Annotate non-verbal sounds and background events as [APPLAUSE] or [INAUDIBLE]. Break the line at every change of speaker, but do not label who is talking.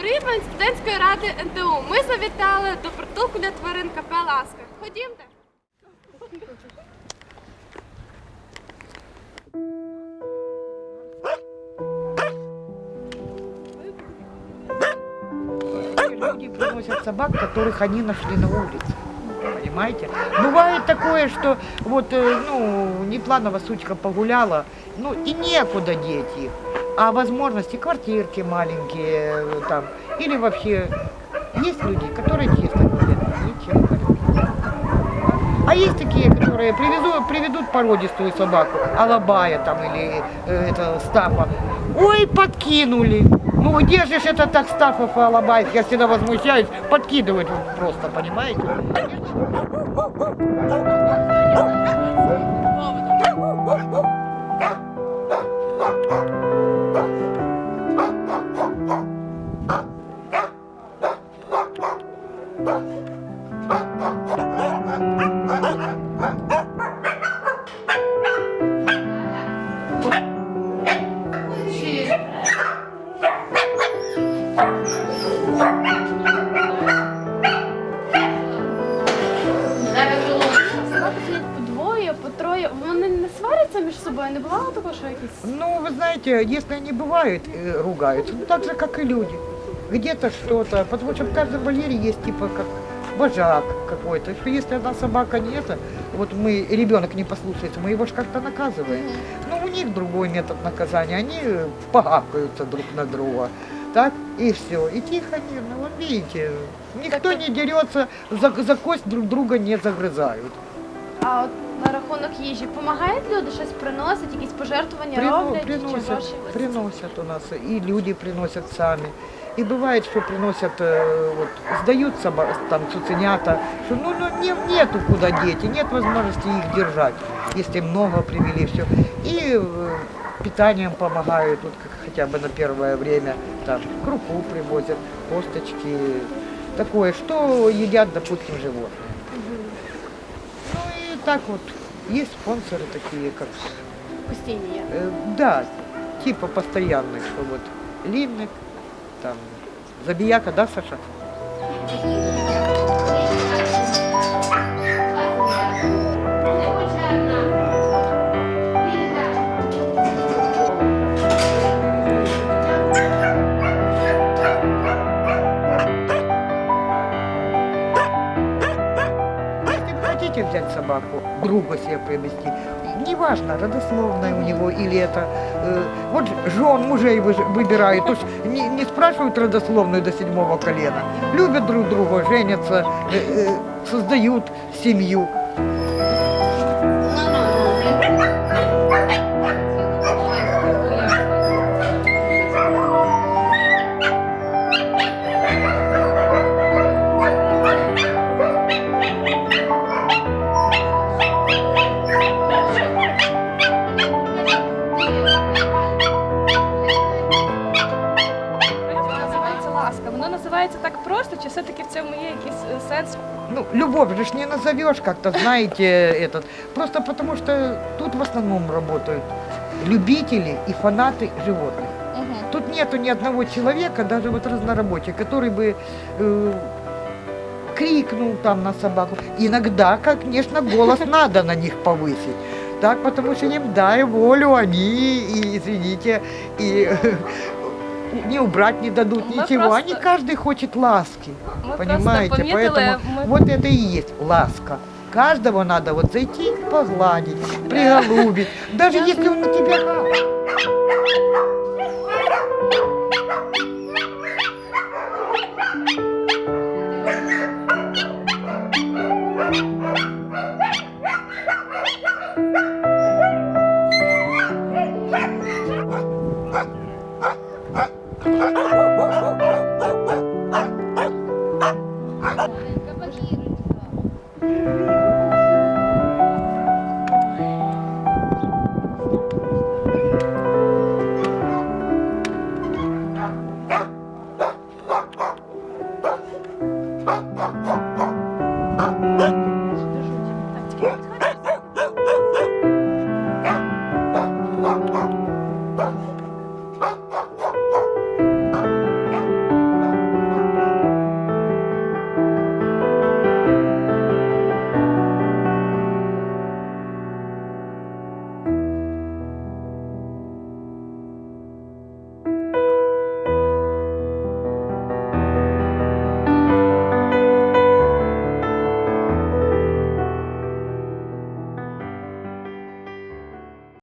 Дорівень студентської ради НТУ. Ми завітали до притулку для тварин КП Ласка. Ходімте.
Люди приносят собак, которых они нашли на улице. Понимаете? Бывает такое, что вот, э, ну, непланово сучка погуляла, ну, и некуда деть их. А возможности квартирки маленькие там, или вообще есть люди, которые ходят, ничем А есть такие, которые привезут, приведут породистую собаку, алабая там или э, это стафа. Ой, подкинули. Ну где же это так стафов и алабаев, я всегда возмущаюсь, подкидывают просто, понимаете?
не сваряться між собою. Не бувало такого, що якісь.
Ну, вы знаете, если они бывают, э, ругаются, ну так же, как и люди. Где-то что-то, потому что в каждом вольере есть типа как вожак какой-то. Что если одна собака не это, вот мы, ребенок не послушается, мы его же как-то наказываем. Но у них другой метод наказания, они погакаются друг на друга. Так, и все. И тихо, мирно. Вот видите, никто не дерется, за, за кость друг друга не загрызают.
А от на рахунок їжі допомагають люди щось приносять, якісь пожертвування
Прино-
роблять чи
приносят,
гроші?
приносят у нас, и люди приносят сами. И бывает, что приносят, э, вот, сдают соба- там цуценята, что ну, ну не, нету куда деть, и нет возможности их держать, если много привели, все. И э, питанием помогают, вот как хотя бы на первое время, там, крупу привозят, косточки, такое, что едят, допустим, животные. Ну и так вот, есть спонсоры такие, как
Постійні є.
Э, Да, типа постоянных, что вот Линник, там, Забияка, да, Саша? Собаку, друга себе привести, неважно, родословная у него или это, э, вот жен мужей вы- выбирают, то есть не, не спрашивают родословную до седьмого колена, любят друг друга, женятся, э, э, создают семью.
Цьому є якийсь сенс?
Ну, любовь же ж не назовешь как-то, знаете, [LAUGHS] этот. Просто потому что тут в основном работают любители и фанаты животных. Тут нету ни одного человека, даже вот разнорабочий, который бы э, крикнул там на собаку. Иногда, конечно, голос [LAUGHS] надо на них повысить. Так, потому что им дай волю, они, и, извините, и [LAUGHS] не убрать не дадут
Мы
ничего.
просто-
Они каждый хочет ласки.
Ми
Понимаете? Поэтому
ми
вот это и есть ласка. Каждого надо вот зайти, погладить, приголубить. Даже если он на тебя
Wow.